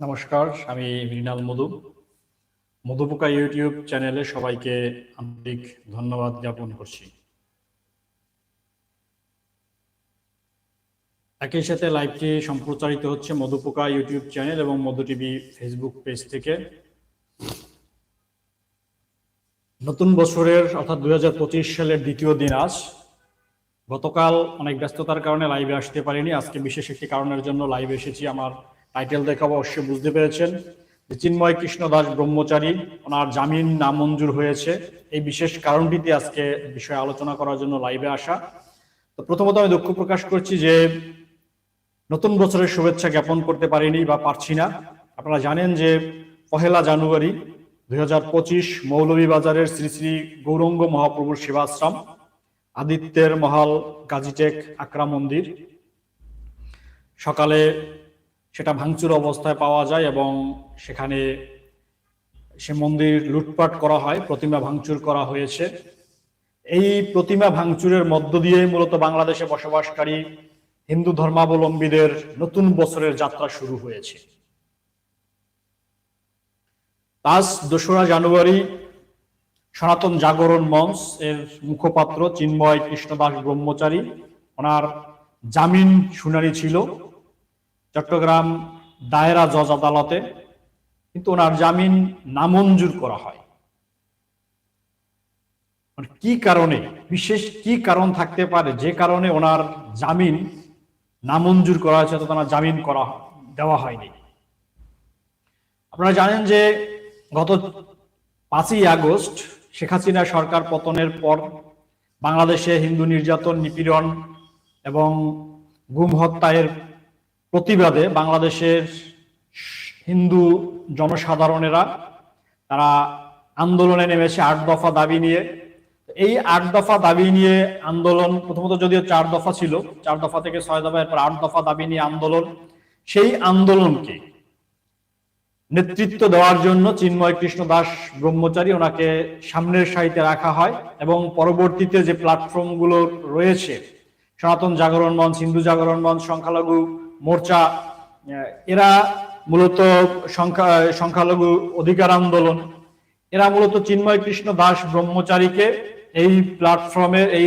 নমস্কার, আমি মৃণাল মধু। মধুপোকা ইউটিউব চ্যানেলে সবাইকে আন্তরিক ধন্যবাদ জ্ঞাপন করছি। একই সাথে লাইভটি সম্প্রচারিত হচ্ছে মধুপোকা ইউটিউব চ্যানেল এবং মধু টিভি ফেসবুক পেজ থেকে। নতুন বছরের, অর্থাৎ দুই হাজার পঁচিশ সালের দ্বিতীয় দিন আজ। গতকাল অনেক ব্যস্ততার কারণে লাইভে আসতে পারিনি। আজকে বিশেষ একটি কারণের জন্য লাইভে এসেছি আমার টাইটেল দেখে অবশ্যই বুঝতে পেরেছেন যে চিন্ময় কৃষ্ণ দাস ব্রহ্মচারী, ওনার জামিন নামঞ্জুর হয়েছে। এই বিশেষ কারণটিতে আজকে বিষয়ে আলোচনা করার জন্য লাইভে আসা। তো প্রথমত আমি দুঃখ প্রকাশ করছি যে নতুন বছরের শুভেচ্ছা জ্ঞাপন করতে পারিনি বা পারছি না। আপনারা জানেন যে পহেলা জানুয়ারি দুই হাজার পঁচিশ মৌলভীবাজারের শ্রী শ্রী গৌরঙ্গ মহাপ্রভুর সেবাশ্রম, আদিত্যের মহাল গাজীটেক আকরা মন্দির। সকালে সেটা ভাঙচুর অবস্থায় পাওয়া যায় এবং সেখানে সে মন্দির লুটপাট করা হয়, প্রতিমা ভাঙচুর করা হয়েছে। এই প্রতিমা ভাঙচুরের মধ্য দিয়ে মূলত বাংলাদেশে বসবাসকারী হিন্দু ধর্মাবলম্বীদের নতুন বছরের যাত্রা শুরু হয়েছে। আজ দোসরা জানুয়ারি সনাতন জাগরণ মঞ্চ এর মুখপাত্র চিন্ময় কৃষ্ণদাস ব্রহ্মচারী, ওনার জামিন শুনানি ছিল। চট্টগ্রাম দায়রা জজ আদালতে কিন্তু ওনার জামিন নামঞ্জুর করা হয়। মানে কি কারণে, বিশেষ কি কারণ থাকতে পারে, যে কারণে ওনার জামিন নামঞ্জুর করা হয়েছে অর্থাৎ ওনার জামিন করা, দেওয়া হয়নি। আপনারা জানেন যে গত পাঁচই আগস্ট শেখ হাসিনা সরকার পতনের পর বাংলাদেশে হিন্দু নির্যাতন, নিপীড়ন এবং গুম হত্যায়ের প্রতিবাদে বাংলাদেশের হিন্দু জনসাধারণেরা তারা আন্দোলনে নেমেছে আট দফা দাবি নিয়ে। এই আট দফা দাবি নিয়ে আন্দোলন, প্রথমত যদিও চার দফা ছিল, চার দফা থেকে ছয় দফা, এরপর আট দফা দাবি নিয়ে আন্দোলন। সেই আন্দোলনকে নেতৃত্ব দেওয়ার জন্য চিন্ময় কৃষ্ণ দাস ব্রহ্মচারী ওনাকে সামনের সারিতে রাখা হয় এবং পরবর্তীতে যে প্ল্যাটফর্মগুলো রয়েছে, সনাতন জাগরণ মঞ্চ, হিন্দু জাগরণ মঞ্চ, সংখ্যালঘু মোর্চা এরা মূলত সংখ্যা, সংখ্যালঘু অধিকার আন্দোলন। এরা মূলত চিন্ময় কৃষ্ণ দাস ব্রহ্মচারীকে এই প্ল্যাটফর্মের এই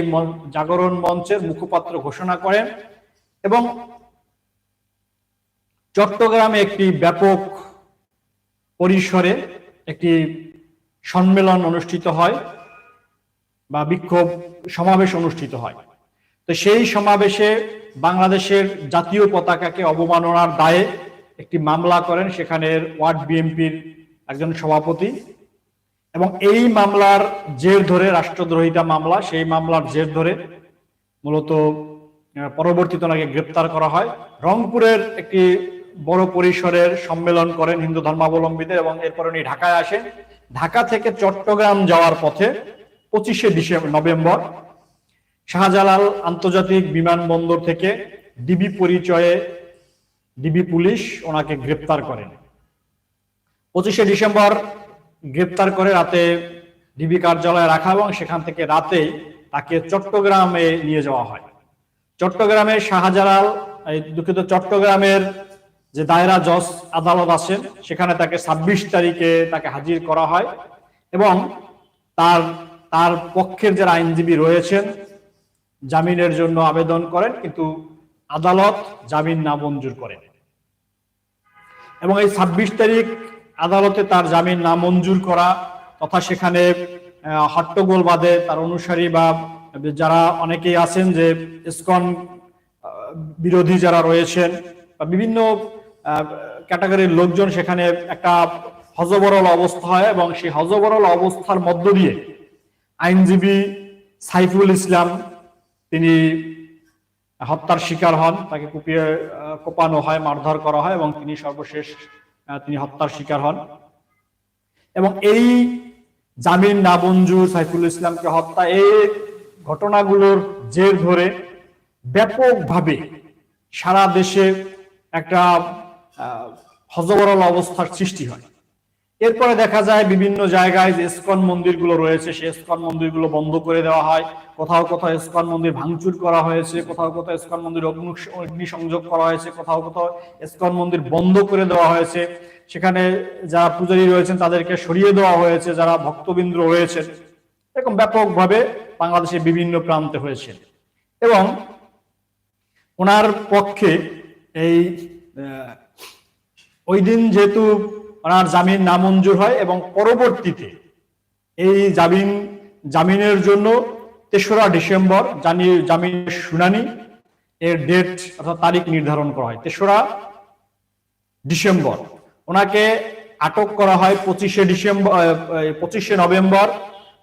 জাগরণ মঞ্চের মুখপাত্র ঘোষণা করেন এবং চট্টগ্রামে একটি ব্যাপক পরিসরে একটি সম্মেলন অনুষ্ঠিত হয় বা বিক্ষোভ সমাবেশ অনুষ্ঠিত হয়। তো সেই সমাবেশে বাংলাদেশের জাতীয় পতাকাকে অবমাননার দায়ে একটি মামলা করেন সেখানের ওয়ার্ড বিএনপির একজন সভাপতি। এবং এই মামলার জের ধরে, রাষ্ট্রদ্রোহিতা মামলা, সেই মামলার জের ধরে মূলত পরবর্তীতে ওনাকে গ্রেপ্তার করা হয়। রংপুরের একটি বড় পরিসরের সম্মেলন করেন হিন্দু ধর্মাবলম্বীদের এবং এরপর উনি ঢাকায় আসেন। ঢাকা থেকে চট্টগ্রাম যাওয়ার পথে পঁচিশে ডিসেম্বর, নভেম্বর শাহজালাল আন্তর্জাতিক বিমানবন্দর থেকে ডিবি পরিচয়ে ডিবি পুলিশ ওনাকে গ্রেপ্তার করেন পঁচিশে ডিসেম্বর গ্রেপ্তার করে রাতে ডিবি কার্যালয়ে রাখা এবং সেখান থেকে রাতে তাকে চট্টগ্রামে নিয়ে যাওয়া হয়। চট্টগ্রামে শাহজালাল দুঃখিত চট্টগ্রামের যে দায়রা জজ আদালত আছেন, সেখানে তাকে ছাব্বিশ তারিখে তাকে হাজির করা হয় এবং তার তার পক্ষের যারা আইনজীবী রয়েছেন জামিনের জন্য আবেদন করেন, কিন্তু আদালত জামিন নামঞ্জুর করেন। এবং এই ছাব্বিশ তারিখ আদালতে তার জামিন নামঞ্জুর করা তথা সেখানে হট্টগোল বাদে তার অনুসারী বা যারা অনেকেই আছেন যে ইসকন বিরোধী যারা রয়েছেন বা বিভিন্ন ক্যাটাগরির লোকজন সেখানে একটা হজবরল অবস্থা হয় এবং সেই হজবরল অবস্থার মধ্য দিয়ে আইনজীবী সাইফুল ইসলাম তিনি হত্যার শিকার হন, তাকে কুপিয়ে কোপানো হয়, মারধর করা হয় এবং তিনি সর্বশেষ তিনি হত্যার শিকার হন। এবং এই জামিন নামঞ্জুর সাইফুল ইসলামকে হত্যা, এই ঘটনাগুলোর জের ধরে ব্যাপকভাবে সারা দেশে একটা হজবরল অবস্থার সৃষ্টি হয়। এরপরে দেখা যায় বিভিন্ন জায়গায় যে ইস্কন মন্দিরগুলো রয়েছে, সেই ইস্কন মন্দিরগুলো বন্ধ করে দেওয়া হয়। কোথাও কোথাও ইস্কন মন্দির ভাঙচুর করা হয়েছে, কোথাও কোথাও ইস্কন মন্দির অগ্নি- সংযোগ করা হয়েছে, কোথাও কোথাও ইস্কন মন্দির বন্ধ করে দেওয়া হয়েছে। সেখানে যারা পূজারী রয়েছেন, তাদেরকে সরিয়ে দেওয়া হয়েছে, যারা ভক্তবৃন্দ রয়েছেন। এরকম ব্যাপকভাবে বাংলাদেশের বিভিন্ন প্রান্তে হয়েছে। এবং ওনার পক্ষে এই ওই দিন যেহেতু ওনার জামিন নামঞ্জুর হয় এবং পরবর্তীতে এই জামিন, জামিনের জন্য তেসরা ডিসেম্বর জানি, জামিনের শুনানি এর ডেট অর্থাৎ তারিখ নির্ধারণ করা হয়, তেসরা ডিসেম্বর। ওনাকে আটক করা হয় পঁচিশে ডিসেম্বর পঁচিশে নভেম্বর।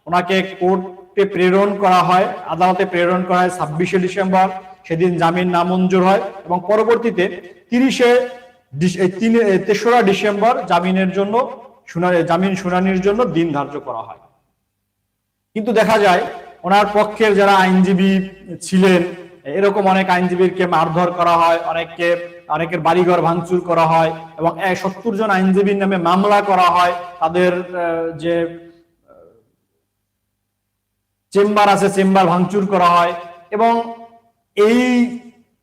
ওনাকে কোর্টে প্রেরণ করা হয়, আদালতে প্রেরণ করা হয় ছাব্বিশে ডিসেম্বর। সেদিন জামিন নামঞ্জুর হয় এবং পরবর্তীতে তিরিশে তেসরা ডিসেম্বর জামিনের জন্য শুনানি, জামিন শুনানির জন্য দিন ধার্য করা হয়। কিন্তু দেখা যায়, ওনার পক্ষের যারা আইনজীবী ছিলেন, এরকম অনেক আইনজীবীকে মারধর করা হয়, অনেককে, অনেকের বাড়িঘর ভাঙচুর করা হয় এবং সত্তর জন আইনজীবীর নামে মামলা করা হয়। তাদের যে চেম্বার আছে, চেম্বার ভাঙচুর করা হয় এবং এই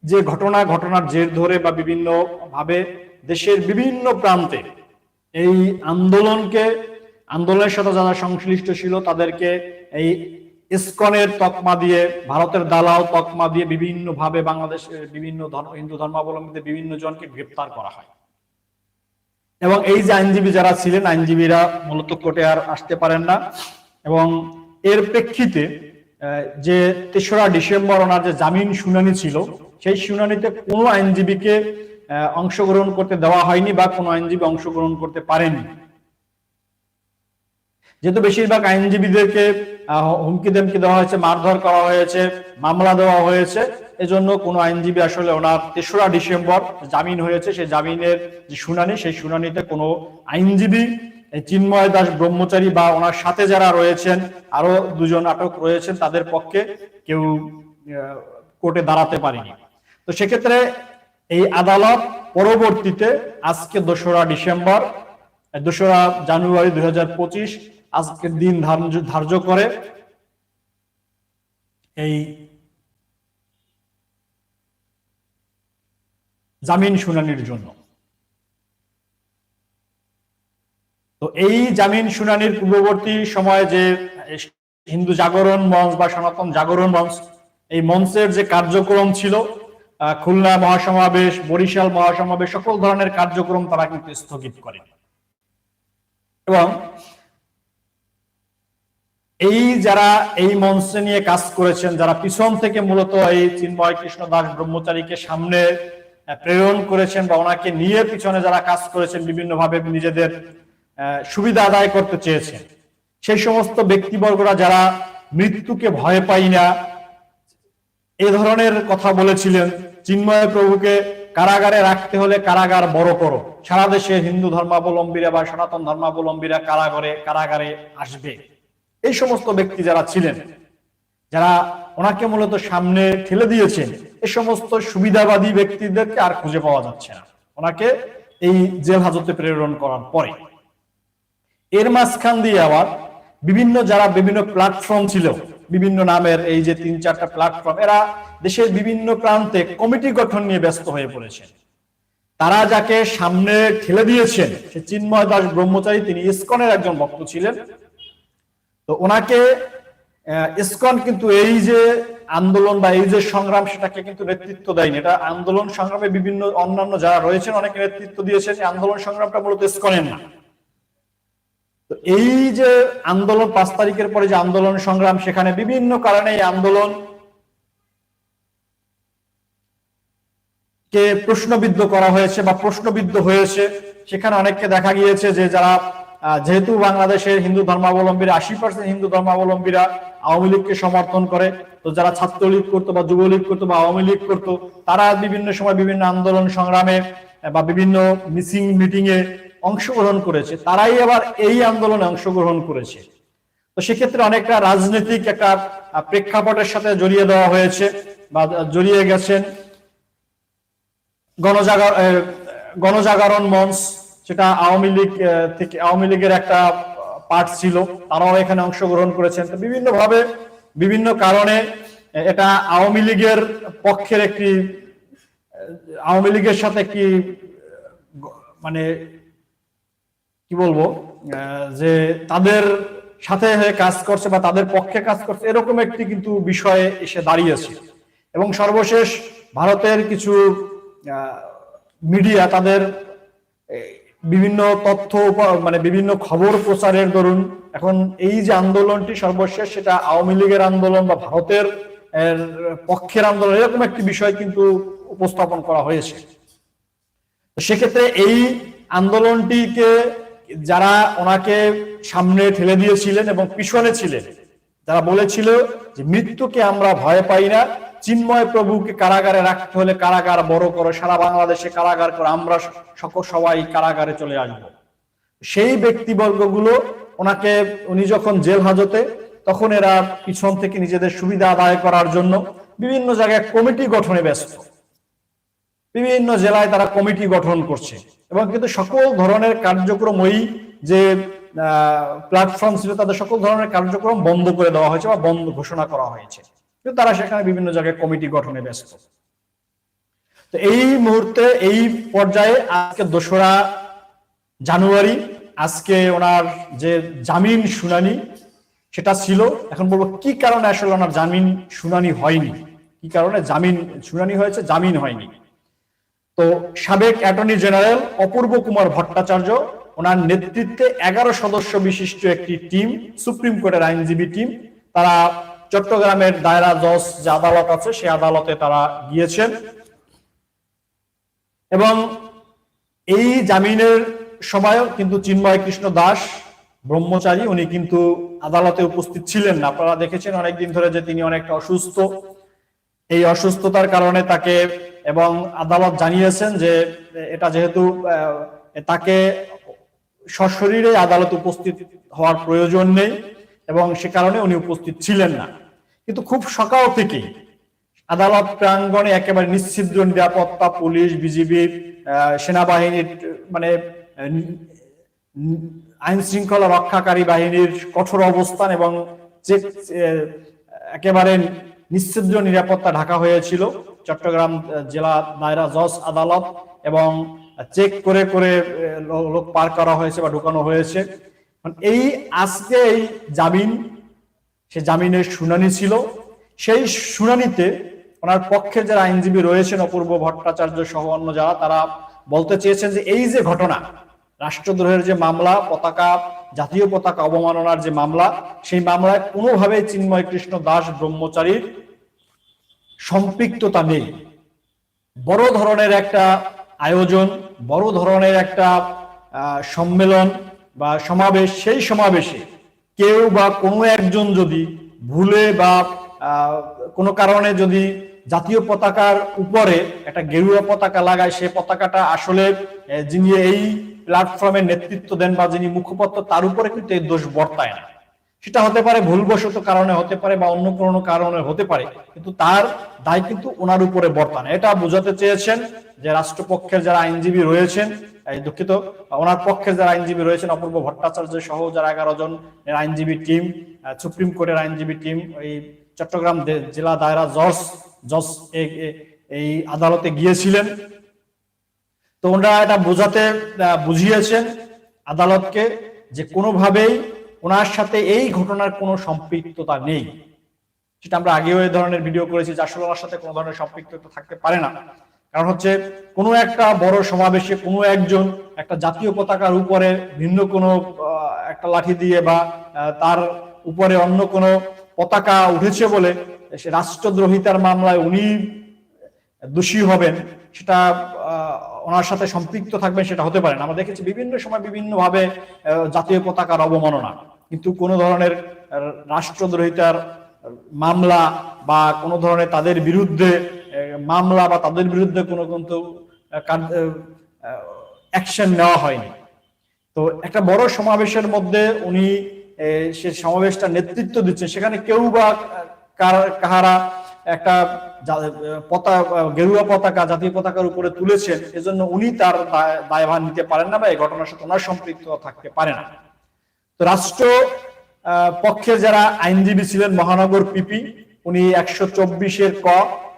যে ঘটনা, ঘটনার জের ধরে বা বিভিন্ন ভাবে দেশের বিভিন্ন প্রান্তে এই আন্দোলনকে, আন্দোলনের সাথে যারা সংশ্লিষ্ট ছিল তাদেরকে এই ইসকনের তকমা দিয়ে, ভারতের দালাল তকমা দিয়ে বিভিন্ন ভাবে বাংলাদেশের বিভিন্ন হিন্দু ধর্মাবলম্বীদের বিভিন্ন জনকে গ্রেপ্তার করা হয়। এবং এই যে আইনজীবী যারা ছিলেন, আইনজীবীরা মূলত কোর্টে আর আসতে পারেন না। এবং এর প্রেক্ষিতে যে তেসরা ডিসেম্বর ওনার যে জামিন শুনানি ছিল, সেই শুনানিতে কোনো আইনজীবীকে অংশগ্রহণ করতে দেওয়া হয়নি বা কোনো আইনজীবী অংশগ্রহণ করতে পারেনি। যেহেতু বেশিরভাগ আইনজীবীদেরকে হুমকি দেমকি দেওয়া হয়েছে, মারধর করা হয়েছে, মামলা দেওয়া হয়েছে, এজন্য কোনো আইনজীবী আসলে ওনার তেসরা ডিসেম্বর জামিন হয়েছে, সেই জামিনের যে শুনানি, সেই শুনানিতে কোনো আইনজীবী চিন্ময় দাস ব্রহ্মচারী বা ওনার সাথে যারা রয়েছেন, আরও দুজন আটক রয়েছেন, তাদের পক্ষে কেউ কোর্টে দাঁড়াতে পারেনি। তো সেক্ষেত্রে এই আদালত পরবর্তীতে আজকে দোসরা ডিসেম্বর দোসরা জানুয়ারি দুই হাজার পঁচিশ আজকের দিন ধার্য করে এই জামিন শুনানির জন্য। তো এই জামিন শুনানির পূর্ববর্তী সময়ে যে হিন্দু জাগরণ মঞ্চ বা সনাতন জাগরণ মঞ্চ, এই মঞ্চের যে কার্যক্রম ছিল খুলনা মহাসমাবেশ, বরিশাল মহাসমাবেশ, সকল ধরনের কার্যক্রম তারা কিন্তু স্থগিত করে। এবং এই যারা এই মঞ্চে নিয়ে কাজ করেছেন, যারা পিছন থেকে মূলত এই চিন্ময় কৃষ্ণ দাস ব্রহ্মচারীকে সামনে প্রেরণ করেছেন বা ওনাকে নিয়ে পিছনে যারা কাজ করেছেন, বিভিন্নভাবে নিজেদের সুবিধা আদায় করতে চেয়েছেন। সেই সমস্ত ব্যক্তিবর্গরা যারা মৃত্যুকে ভয় পাই না, এ ধরনের কথা বলেছিলেন চিন্ময় প্রভুকে কারাগারে রাখতে হলে কারাগার বড় করো। সারা দেশে হিন্দু ধর্মাবলম্বীরা বা সনাতন ধর্মাবলম্বীরা কারাগারে কারাগারে আসবে। এই সমস্ত ব্যক্তি যারা ছিলেন, যারা ওনাকে মূলত সামনে ঠেলে দিয়েছেন এই সমস্ত সুবিধাবাদী ব্যক্তিদেরকে আর খুঁজে পাওয়া যাচ্ছে না। ওনাকে এই জেল হাজতে প্রেরণ করার পরে। এর মাঝখান দিয়ে আবার বিভিন্ন, যারা বিভিন্ন প্ল্যাটফর্ম ছিল বিভিন্ন নামের এই যে তিন চারটা প্ল্যাটফর্ম এরা দেশের বিভিন্ন প্রান্তে কমিটি গঠন নিয়ে ব্যস্ত হয়ে পড়েছেন। তারা যাকে সামনে ঠেলে দিয়েছেন, সে চিন্ময় দাস ব্রহ্মচারী, তিনি ইসকনের একজন ভক্ত ছিলেন। তো ওনাকে ইসকন কিন্তু এই যে আন্দোলন বা এই যে সংগ্রাম, সেটাকে কিন্তু নেতৃত্ব দেয়নি। এটা আন্দোলন সংগ্রামে বিভিন্ন অন্যান্য যারা রয়েছেন, অনেকে নেতৃত্ব দিয়েছেন। আন্দোলন সংগ্রামটা মূলত ইসকনের না। তো এই যে আন্দোলন, পাঁচ তারিখের পরে যে আন্দোলন সংগ্রাম, সেখানে বিভিন্ন কারণে এই আন্দোলন কে প্রশ্নবিদ্ধ করা হয়েছে বা প্রশ্নবিদ্ধ হয়েছে। সেখানে অনেককে দেখা গিয়েছে যে যারা যেহেতু বাংলাদেশের হিন্দু ধর্মাবলম্বীরা, আশি পার্সেন্ট হিন্দু ধর্মাবলম্বীরা আওয়ামী লীগকে সমর্থন করে, তো যারা ছাত্রলীগ করতো বা যুবলীগ করতো বা আওয়ামী লীগ করতো, তারা বিভিন্ন সময় বিভিন্ন আন্দোলন সংগ্রামে বা বিভিন্ন মিসিং মিটিং এ অংশগ্রহণ করেছে, তারাই আবার এই আন্দোলনে অংশগ্রহণ করেছে। তো সেক্ষেত্রে অনেকটা রাজনৈতিক একটা প্রেক্ষাপটের সাথে জড়িয়ে দেওয়া হয়েছে বা জড়িয়ে গেছেন গণজাগর গণজাগরণ মঞ্চ, সেটা আওয়ামী লীগ থেকে, আওয়ামী লীগের একটা পার্ট ছিল, তারাও এখানে অংশগ্রহণ করেছেন। তো বিভিন্ন ভাবে বিভিন্ন কারণে এটা আওয়ামী লীগের পক্ষের একটি আওয়ামী লীগের সাথে একটি মানে কি বলব যে তাদের সাথে হয়ে কাজ করছে বা তাদের পক্ষে কাজ করছে, এরকম একটি কিন্তু বিষয়ে এসে দাঁড়িয়েছে। এবং সর্বশেষ ভারতের কিছু মিডিয়া তাদের বিভিন্ন তথ্য মানে বিভিন্ন খবর প্রচারের দরুন এখন এই যে আন্দোলনটি সর্বশেষ সেটা আওয়ামী লীগের আন্দোলন বা ভারতের পক্ষের আন্দোলন, এরকম একটি বিষয় কিন্তু উপস্থাপন করা হয়েছে। সেক্ষেত্রে এই আন্দোলনটিকে যারা ওনাকে সামনে ঠেলে দিয়েছিলেন এবং পিছনে ছিলেন, যারা বলেছিল যে মৃত্যুকে আমরা ভয় পাই না, চিন্ময় প্রভুকে কারাগারে রাখতে হলে কারাগার বড় করো, সারা বাংলাদেশে কারাগার করে, আমরা সকল সবাই কারাগারে চলে আসব। সেই ব্যক্তিবর্গগুলো ওনাকে, উনি যখন জেল হাজতে, তখন এরা পিছন থেকে নিজেদের সুবিধা আদায় করার জন্য বিভিন্ন জায়গায় কমিটি গঠনে ব্যস্ত। বিভিন্ন জেলায় তারা কমিটি গঠন করছে। এবং কিন্তু সকল ধরনের কার্যক্রম ওই যে প্ল্যাটফর্ম ছিল, তাদের সকল ধরনের কার্যক্রম বন্ধ করে দেওয়া হয়েছে বা বন্ধ ঘোষণা করা হয়েছে। কিন্তু তারা সেখানে বিভিন্ন জায়গায় কমিটি গঠনে ব্যস্ত। তো এই মুহূর্তে, এই পর্যায়ে আজকে দোসরা জানুয়ারি, আজকে ওনার যে জামিন শুনানি, সেটা ছিল। এখন বলব, কি কারণে আসলে ওনার জামিন শুনানি হয়নি? কি কারণে জামিন শুনানি হয়েছে, জামিন হয়নি? তো সাবেক অ্যাটর্নি জেনারেল অপূর্ব কুমার ভট্টাচার্য, ওনার নেতৃত্বে এগারো সদস্য বিশিষ্ট একটি টিম, সুপ্রিম কোর্টের আইনজীবী টিম। তারা চট্টগ্রামের দায়রা জজ যে আদালত আছে সেই আদালতে তারা গিয়েছেন। এবং এই জামিনের সময়ও কিন্তু চিন্ময় কৃষ্ণ দাস, ব্রহ্মচারী, উনি কিন্তু আদালতে উপস্থিত ছিলেন না। আপনারা দেখেছেন অনেকদিন ধরে যে তিনি অনেকটা অসুস্থ। এই অসুস্থতার কারণে তাকে এবং আদালত জানিয়েছেন যে এটা যেহেতু তাকে সশরীরে আদালত উপস্থিত হওয়ার প্রয়োজন নেই এবং সে কারণে উনি উপস্থিত ছিলেন না। কিন্তু খুব সকাল থেকেই আদালত প্রাঙ্গণে একেবারে নিশ্চিদ্র নিরাপত্তা, পুলিশ, বিজিবি সেনাবাহিনীর মানে আইন শৃঙ্খলা রক্ষাকারী বাহিনীর কঠোর অবস্থান এবং চেক একেবারে নিশ্চিদ্র নিরাপত্তা ঢাকা হয়েছিল। চট্টগ্রাম জেলা দায়রা জজ আদালত এবং চেক করে করে লোক পার করা হয়েছে বা ঢুকানো হয়েছে। এই আজকে এই জামিন, সে জামিনের শুনানি ছিল। সেই শুনানিতে ওনার পক্ষের যারা আইনজীবী রয়েছেন, অপূর্ব ভট্টাচার্য সহ অন্য যারা, তারা বলতে চেয়েছেন যে এই যে ঘটনা, রাষ্ট্রদ্রোহের যে মামলা, পতাকা জাতীয় পতাকা অবমাননার যে মামলা, সেই মামলায় কোনোভাবে চিন্ময় কৃষ্ণ দাস ব্রহ্মচারীর সম্পৃক্ততা নেই। বড় ধরনের একটা আয়োজন, বড় ধরনের একটা সম্মেলন বা সমাবেশ, সেই সমাবেশে কেউ বা কোনো একজন যদি ভুলে বা কোনো কারণে যদি জাতীয় পতাকার উপরে একটা গেরুয়া পতাকা লাগায়, সে পতাকাটা আসলে যিনি এই প্ল্যাটফর্মের নেতৃত্ব দেন বা যিনি মুখপত্র, তার উপরে কিন্তু এই দোষ বর্তায় না। সেটা হতে পারে ভুলবশত কারণে হতে পারে বা অন্য কোনো কারণে হতে পারে, কিন্তু তার দায় কিন্তু ওনার উপরে বর্তান এটা বোঝাতে চেয়েছেন যে রাষ্ট্রপক্ষের যারা আইনজীবী রয়েছেন, এই দুঃখিত, ওনার পক্ষের যারা আইনজীবী রয়েছেন, অপূর্ব ভট্টাচার্য সহ যারা এগারো জন আইনজীবী টিম সুপ্রিম কোর্টের আইনজীবী টিম, এই চট্টগ্রাম জেলা দায়রা জজ জজ এই আদালতে গিয়েছিলেন। তো ওনারা এটা বোঝাতে বুঝিয়েছেন আদালতকে যে কোনোভাবেই ওনার সাথে এই ঘটনার কোনো সম্পৃক্ততা নেই। সেটা আমরা আগেও এই ধরনের ভিডিও করেছি যে আসলে ওনার সাথে কোনো ধরনের সম্পৃক্ততা থাকতে পারে না। কারণ হচ্ছে কোনো একটা বড় সমাবেশে কোনো একজন একটা জাতীয় পতাকার উপরে ভিন্ন কোনো একটা লাঠি দিয়ে বা তার উপরে অন্য কোনো পতাকা উঠেছে বলে সে রাষ্ট্রদ্রোহিতার মামলায় উনি দোষী হবেন। সেটা ওনার সাথে সম্পৃক্ত থাকবেন সেটা হতে পারে না। আমরা দেখেছি বিভিন্ন সময় বিভিন্ন ভাবে জাতীয় পতাকার অবমাননা। কিন্তু কোনো ধরনের রাষ্ট্রদ্রোহিতার মামলা বা কোনো ধরনের তাদের বিরুদ্ধে মামলা বা তাদের বিরুদ্ধে কোনো কিন্তু অ্যাকশন নেওয়া হয়নি। তো একটা বড় সমাবেশের মধ্যে উনি সে সমাবেশটা নেতৃত্ব দিচ্ছেন। সেখানে কেউ বা কাহারা একটা পতাকা গেরুয়া পতাকা জাতীয় পতাকার উপরে তুলেছেন এজন্য উনি তার দায়- দায়ভার নিতে পারেন না বা এই ঘটনার সাথে ওনার সম্পৃক্ত থাকতে পারে না। তো রাষ্ট্র আহ, পক্ষের যারা আইনজীবী ছিলেন মহানগর পিপি উনি একশো চব্বিশের ক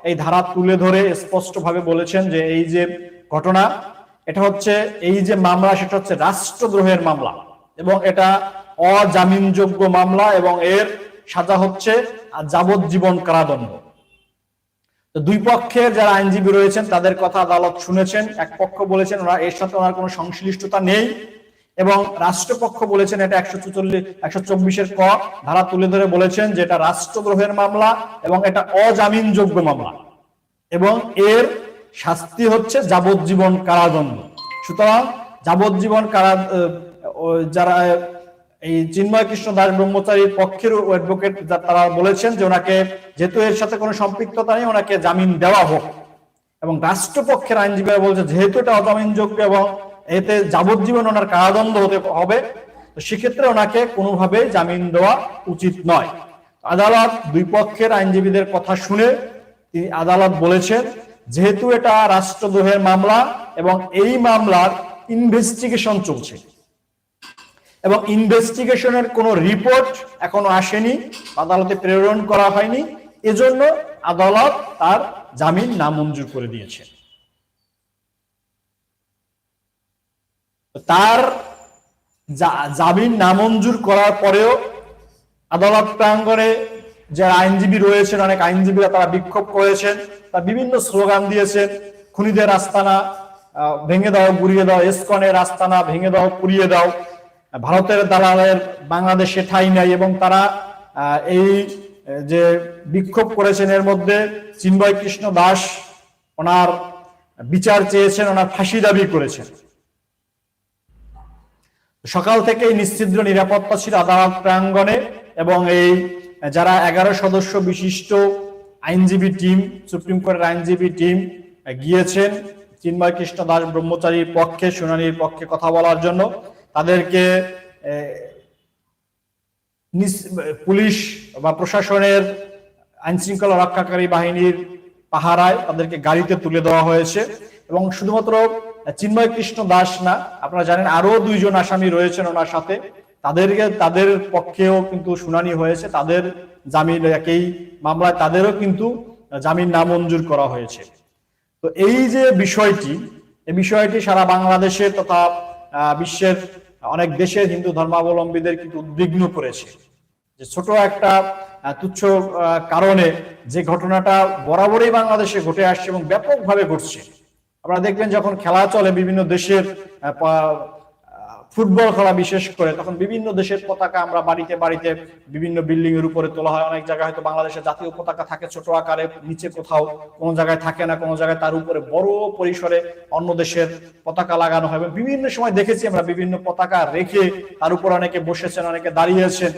এই ধারা তুলে ধরে স্পষ্টভাবে বলেছেন যে এই যে ঘটনা এটা হচ্ছে এই যে মামলা সেটা হচ্ছে রাষ্ট্রদ্রোহের মামলা এবং এটা অজামিনযোগ্য মামলা এবং এর সাজা হচ্ছে যাবজ্জীবন কারাদণ্ড। দুই পক্ষের যারা আইনজীবী রয়েছেন, তাদের কথা আদালত শুনেছেন। এক পক্ষ বলেছেন ওরা এর সাথে ওনার কোনো সংশ্লিষ্টতা নেই এবং রাষ্ট্রপক্ষ বলেছেন এটা একশো চুচল্লিশ, একশো চব্বিশের ক ধারা তুলে ধরে বলেছেন যে এটা রাষ্ট্রদ্রোহের মামলা এবং এটা অজামিনযোগ্য মামলা এবং এর শাস্তি হচ্ছে যাবজ্জীবন কারাদণ্ড। সুতরাং যাবজ্জীবন কারা যারা এই চিন্ময় কৃষ্ণ দাস ব্রহ্মচারীর পক্ষের অ্যাডভোকেট তারা বলেছেন যে ওনাকে, যেহেতু এর সাথে কোনো সম্পৃক্ততা নেই, ওনাকে জামিন দেওয়া হোক। এবং রাষ্ট্রপক্ষের আইনজীবীরা বলছে যেহেতু এটা অজামিনযোগ্য এবং এতে যাবজ্জীবন ওনার কারাদণ্ড হতে হবে, তো সেক্ষেত্রে ওনাকে কোনোভাবে জামিন দেওয়া উচিত নয়। আদালত দুই পক্ষের আইনজীবীদের কথা শুনে তিনি আদালত বলেছেন, যেহেতু এটা রাষ্ট্রদ্রোহের মামলা এবং এই মামলার ইনভেস্টিগেশন চলছে এবং ইনভেস্টিগেশনের কোনো রিপোর্ট এখনও আসেনি, আদালতে প্রেরণ করা হয়নি, এজন্য আদালত তার জামিন নামঞ্জুর করে দিয়েছে। তার জামিন নামঞ্জুর করার পরেও আদালত প্রাঙ্গণে যারা আইনজীবী রয়েছেন, অনেক আইনজীবীরা তারা বিক্ষোভ করেছেন, তারা বিভিন্ন স্লোগান দিয়েছেন, খুনিদের আস্তানা ভেঙে দাও, গুড়িয়ে দাও, এসকনের আস্তানা, ভেঙে দাও, পুড়িয়ে দাও ভারতের দালালের, বাংলাদেশে ঠাই নাই এবং তারা এই, যে বিক্ষোভ করেছেন এর মধ্যে চিন্ময় কৃষ্ণ দাস ওনার বিচার চেয়েছেন, ওনার ফাঁসি দাবি করেছেন। সকাল থেকেই নিশ্চিদ্র নিরাপত্তা ছিল আদালত প্রাঙ্গণে এবং এই, যারা এগারো সদস্য বিশিষ্ট আইনজীবী টিম, সুপ্রিম কোর্টের আইনজীবী টিম, গিয়েছেন চিন্ময় কৃষ্ণ দাস ব্রহ্মচারীর পক্ষে, শুনানির পক্ষে কথা বলার জন্য। তাদেরকে পুলিশ বা প্রশাসনের আইন শৃঙ্খলা রক্ষাকারী বাহিনীর পাহারায় তাদেরকে গাড়িতে তুলে দেওয়া হয়েছে। এবং শুধুমাত্র চিন্ময় কৃষ্ণ দাস না, আপনারা জানেন আরও দুইজন আসামি রয়েছেন ওনার সাথে। তাদেরকে, তাদের পক্ষেও কিন্তু শুনানি হয়েছে। তাদের জামিন, একই মামলায় তাদেরও কিন্তু জামিন নামঞ্জুর করা হয়েছে। তো এই যে বিষয়টি, এই বিষয়টি সারা বাংলাদেশের তথা বিশ্বের অনেক দেশে হিন্দু ধর্মাবলম্বীদের কিন্তু উদ্বিগ্ন করেছে যে ছোট একটা তুচ্ছ কারণে যে ঘটনাটা বরাবরই বাংলাদেশে ঘটে আসছে এবং ব্যাপকভাবে ঘটছে। আপনারা দেখবেন যখন খেলা চলে বিভিন্ন দেশের ফুটবল খেলা বিশেষ করে তখন বিভিন্ন দেশের পতাকা আমরা বাড়িতে বাড়িতে বিভিন্ন বিল্ডিং এর উপরে তোলা হয়। অনেক জায়গায় হয়তো বাংলাদেশের জাতীয় পতাকা থাকে ছোট আকারে নিচে কোথাও কোনো জায়গায় থাকে না কোনো জায়গায় তার উপরে বড় পরিসরে অন্য দেশের পতাকা লাগানো হয়। এবং বিভিন্ন সময় দেখেছি আমরা বিভিন্ন পতাকা রেখে তার উপর অনেকে বসেছেন অনেকে দাঁড়িয়েছেন।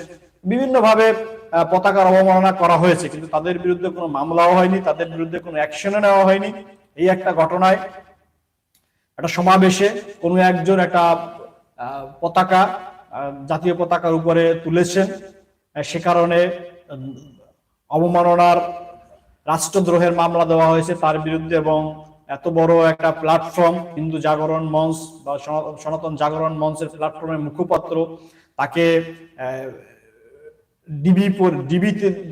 বিভিন্ন ভাবে আহ, পতাকার অবমাননা করা হয়েছে কিন্তু তাদের বিরুদ্ধে কোনো মামলাও হয়নি তাদের বিরুদ্ধে কোনো অ্যাকশনও নেওয়া হয়নি। এই একটা ঘটনায় একটা সমাবেশে কোনো একজন একটা পতাকা জাতীয় পতাকার উপরে তুলেছেন সে কারণে অবমাননার রাষ্ট্রদ্রোহের মামলা দেওয়া হয়েছে তার বিরুদ্ধে এবং এত বড় একটা প্ল্যাটফর্ম হিন্দু জাগরণ মঞ্চ বা সনাতন জাগরণ মঞ্চের প্ল্যাটফর্মের মুখপাত্র, তাকে ডিবি ডিবি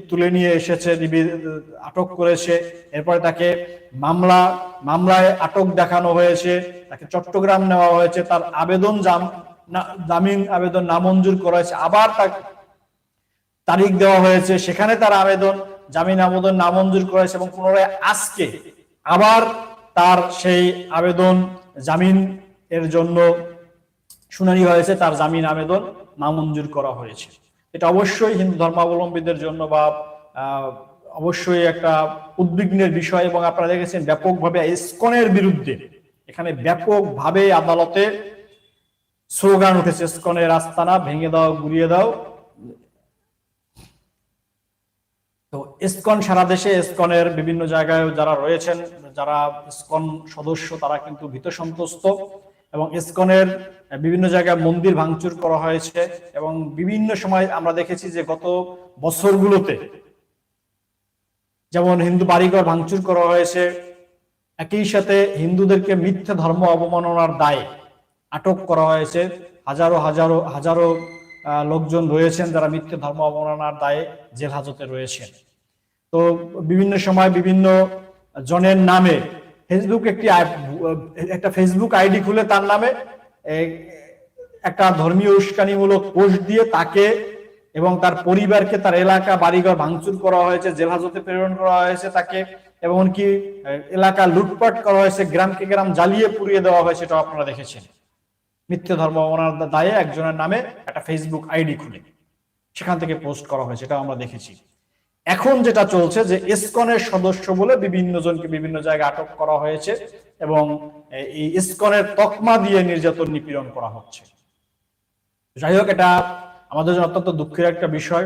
তুলে নিয়ে এসেছে ডিবি আটক করেছে। এরপরে তাকে মামলা, মামলায় আটক দেখানো হয়েছে। তাকে চট্টগ্রাম নেওয়া হয়েছে। তার আবেদন জাম- জামিন আবেদন নামঞ্জুর করা হয়েছে। আবার তাকে তারিখ দেওয়া হয়েছে। সেখানে তার আবেদন, জামিন আবেদন নামঞ্জুর করা হয়েছে এবং পুনরায় আজকে আবার তার সেই আবেদন, জামিন এর জন্য শুনানি হয়েছে। তার জামিন আবেদন নামঞ্জুর করা হয়েছে। এটা অবশ্যই হিন্দু ধর্মাবলম্বীদের জন্য বা অবশ্যই একটা উদ্বিগ্নের বিষয় এবং আপনারা দেখেছেন ব্যাপকভাবে ইসকনের বিরুদ্ধে। এখানে ব্যাপকভাবে আদালতে স্লোগান উঠেছে, ইসকনের আস্তানা ভেঙে দাও গুড়িয়ে দাও। তো ইসকন সারা দেশে, ইসকনের বিভিন্ন জায়গায় যারা রয়েছেন, যারা ইসকন সদস্য, তারা কিন্তু ভীত সন্তুষ্ট এবং ইসকনের বিভিন্ন জায়গায় মন্দির ভাঙচুর করা হয়েছে এবং বিভিন্ন সময় আমরা দেখেছি যে গত বছরগুলোতে যেমন হিন্দু বাড়িঘর ভাঙচুর করা হয়েছে, একই সাথে হিন্দুদেরকে মিথ্যা ধর্ম অবমাননার দায়ে আটক করা হয়েছে। হাজারো হাজারো হাজারো লোকজন রয়েছেন যারা মিথ্যে ধর্ম অবমাননার দায়ে জেল হাজতে রয়েছেন। তো বিভিন্ন সময় বিভিন্ন জনের নামে ফেসবুক একটি একটা ফেসবুক আইডি খুলে তার নামে একটা ধর্মীয় উস্কানিমূলক পোস্ট দিয়ে তাকে এবং তার পরিবারকে, তার এলাকা বাড়িঘর ভাঙচুর করা হয়েছে জেল হাজতে প্রেরণ করা হয়েছে তাকে, এবং কি এলাকা লুটপাট করা হয়েছে, গ্রামকে গ্রাম জ্বালিয়ে পুড়িয়ে দেওয়া হয়েছে এটা আপনারা দেখেছেন। মিথ্যে ধর্ম দায়ে একজনের নামে একটা ফেসবুক আইডি খুলে, সেখান থেকে পোস্ট করা হয়েছে এটা আমরা দেখেছি। এখন যেটা চলছে যে ইসকনের সদস্য বলে বিভিন্ন জনকে বিভিন্ন জায়গায় আটক করা হয়েছে এবং এই ইসকনের তকমা দিয়ে নির্যাতন নিপীড়ন করা হচ্ছে। যাই হোক, এটা আমাদের জন্য অত্যন্ত দুঃখের একটা বিষয়।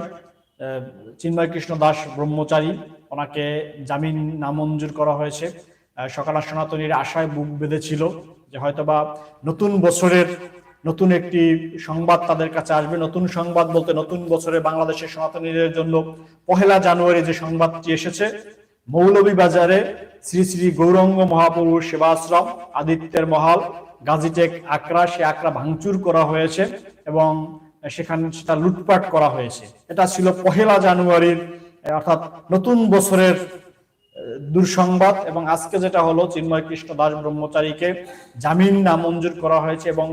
চিন্ময় কৃষ্ণ দাস ব্রহ্মচারী, ওনাকে জামিন নামঞ্জুর করা হয়েছে। সকালা সনাতনীর আশায় বুক বেঁধেছিল যে হয়তোবা নতুন বছরের নতুন একটি সংবাদ তাদের কাছে আসবে। নতুন সংবাদ বলতে নতুন বছরে বাংলাদেশের সনাতনীদের জন্য পহেলা জানুয়ারি যে সংবাদটি এসেছে, মৌলভীবাজারে শ্রী শ্রী গৌরঙ্গ মহাপুরুষ সেবাশ্রম, আদিত্যের মহল, গাজীটেক আকরা সে আকরা ভাঙচুর করা হয়েছে এবং সেখানে সেটা লুটপাট করা হয়েছে। এটা ছিল পহেলা জানুয়ারির, অর্থাৎ নতুন বছরের দুঃসংবাদ এবং আজকে যেটা হলো, চিন্ময় কৃষ্ণ দাস ব্রহ্মচারীকে জামিন নামঞ্জুর করা হয়েছে এবং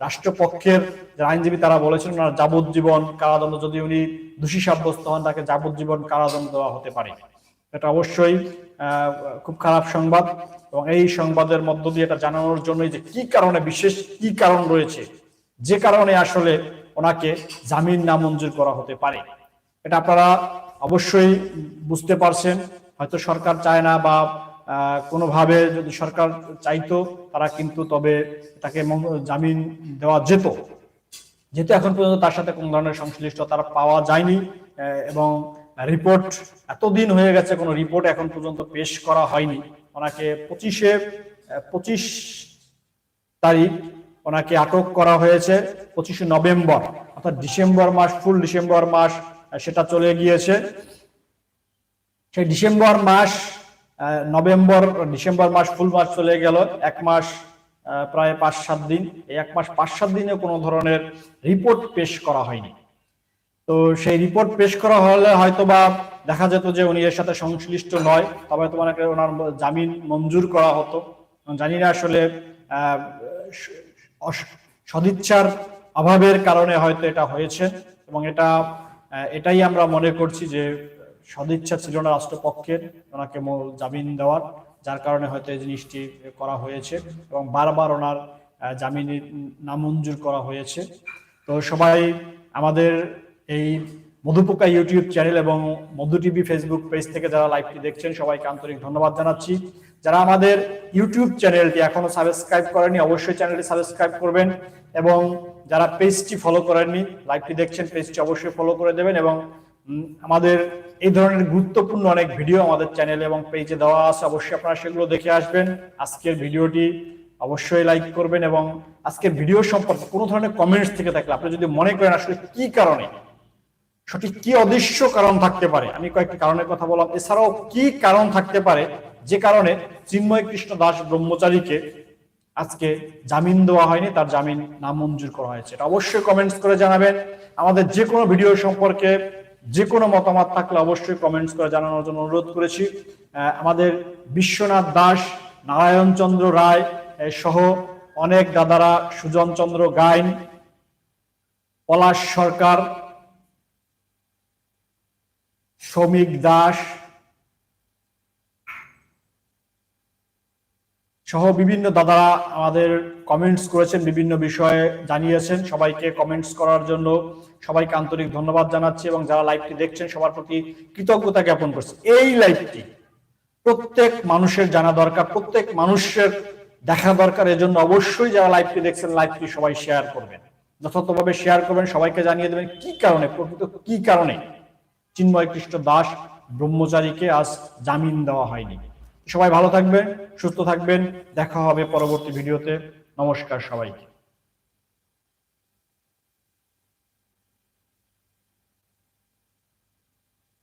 রাষ্ট্রপক্ষের যারা আইনজীবী তারা বলেছেন ওনার যাবজ্জীবন কারাদণ্ড, যদি উনি দোষী সাব্যস্ত হন, তাকে যাবজ্জীবন কারাদণ্ড দেওয়া হতে পারে। এটা অবশ্যই খুব খারাপ সংবাদ এবং এই সংবাদের মধ্য দিয়ে এটা জানানোর জন্যই যে কি কারণে, বিশেষ কি কারণ রয়েছে, যে কারণে আসলে ওনাকে জামিন নামঞ্জুর করা হতে পারে। এটা আপনারা অবশ্যই বুঝতে পারছেন। হয়তো সরকার চায় না বা কোনোভাবে যদি সরকার চাইতো, তারা কিন্তু তবে তাকে জামিন দেওয়া যেত। যেহেতু এখন পর্যন্ত তার সাথে কোন ধরনের সংশ্লিষ্টতা পাওয়া যায়নি এবং রিপোর্ট এতদিন হয়ে গেছে, কোনো রিপোর্ট এখন পর্যন্ত পেশ করা হয়নি। ওনাকে পঁচিশে পঁচিশ তারিখ ওনাকে আটক করা হয়েছে, পঁচিশে নভেম্বর, অর্থাৎ ডিসেম্বর মাস, ফুল ডিসেম্বর মাস সেটা চলে গিয়েছে। সেই ডিসেম্বর মাস নভেম্বর, ডিসেম্বর মাস, ফুল মাস চলে গেল। এক মাস প্রায় পাঁচ, সাত দিন। এই এক মাস, পাঁচ, সাত দিনে কোনো ধরনের রিপোর্ট পেশ করা হয়নি। তো সেই রিপোর্ট পেশ করা হলে হয়তোবা দেখা যেত যে উনি এর সাথে সংশ্লিষ্ট নয়। তবে হয়তো ওনাকে ওনার জামিন মঞ্জুর করা হতো। জানি না আসলে সদিচ্ছার অভাবের কারণে হয়তো এটা হয়েছে। এবং এটা এটাই আমরা মনে করছি যে সদিচ্ছা ছিল না রাষ্ট্রপক্ষের ওনাকে জামিন দেওয়ার, যার কারণে হয়তো এই জিনিসটি করা হয়েছে এবং বারবার ওনার জামিন নামঞ্জুর করা হয়েছে। তো সবাই আমাদের এই মধুপোকা ইউটিউব চ্যানেল এবং মধু টিভি ফেসবুক পেজ থেকে যারা লাইভটি দেখছেন, সবাইকে আন্তরিক ধন্যবাদ জানাচ্ছি। যারা আমাদের ইউটিউব চ্যানেলটি এখনও সাবস্ক্রাইব করেনি অবশ্যই চ্যানেলটি সাবস্ক্রাইব করবেন এবং যারা পেজটি ফলো করেননি, লাইভটি দেখছেন, পেজটি অবশ্যই ফলো করে দেবেন এবং আমাদের এই ধরনের গুরুত্বপূর্ণ অনেক ভিডিও আমাদের চ্যানেলে এবং পেজে দেওয়া আছে, অবশ্যই আপনারা সেগুলো দেখে আসবেন। আজকের ভিডিওটি অবশ্যই লাইক করবেন এবং আজকের ভিডিও সম্পর্কে কোনো ধরনের কমেন্টস থেকে থাকলে, আপনি যদি মনে করেন আসলে কি কারণে, সঠিক কি অদৃশ্য কারণ থাকতে পারে, আমি কয়েকটি কারণের কথা বললাম। এছাড়াও কি কারণ থাকতে পারে, যে কারণে চিন্ময় কৃষ্ণ দাস ব্রহ্মচারীকে আজকে জামিন দেওয়া হয়নি, তার জামিন নামঞ্জুর করা হয়েছে। এটা অবশ্যই কমেন্টস করে জানাবেন। আমাদের যে কোনো ভিডিও সম্পর্কে যে কোনো মতামত থাকলে অবশ্যই কমেন্টস করে জানানোর জন্য অনুরোধ করেছি। আমাদের বিশ্বনাথ দাস, নারায়ণ চন্দ্র রায় সহ অনেক দাদারা, সুজন চন্দ্র গাইন, পলাশ সরকার, শ্রমিক দাস সহ বিভিন্ন দাদারা আমাদের কমেন্টস করেছেন, বিভিন্ন বিষয়ে জানিয়েছেন। সবাইকে কমেন্টস করার জন্য সবাইকে আন্তরিক ধন্যবাদ জানাচ্ছি এবং যারা লাইভটি দেখছেন, সবার প্রতি কৃতজ্ঞতা জ্ঞাপন করছি। এই লাইভটি প্রত্যেক মানুষের জানা দরকার, প্রত্যেক মানুষের দেখা দরকার। এজন্য অবশ্যই যারা লাইভটি দেখছেন লাইভটি সবাই শেয়ার করবেন। যথাযথভাবে শেয়ার করবেন, সবাইকে জানিয়ে দেবেন কি কারণে, প্রকৃত কি কারণে? চিন্ময় কৃষ্ণ দাস ব্রহ্মচারীকে আজ জামিন দেওয়া হয়নি। সবাই ভালো থাকবে সুস্থ থাকবেন। দেখা হবে পরবর্তী ভিডিওতে। নমস্কার সবাইকে।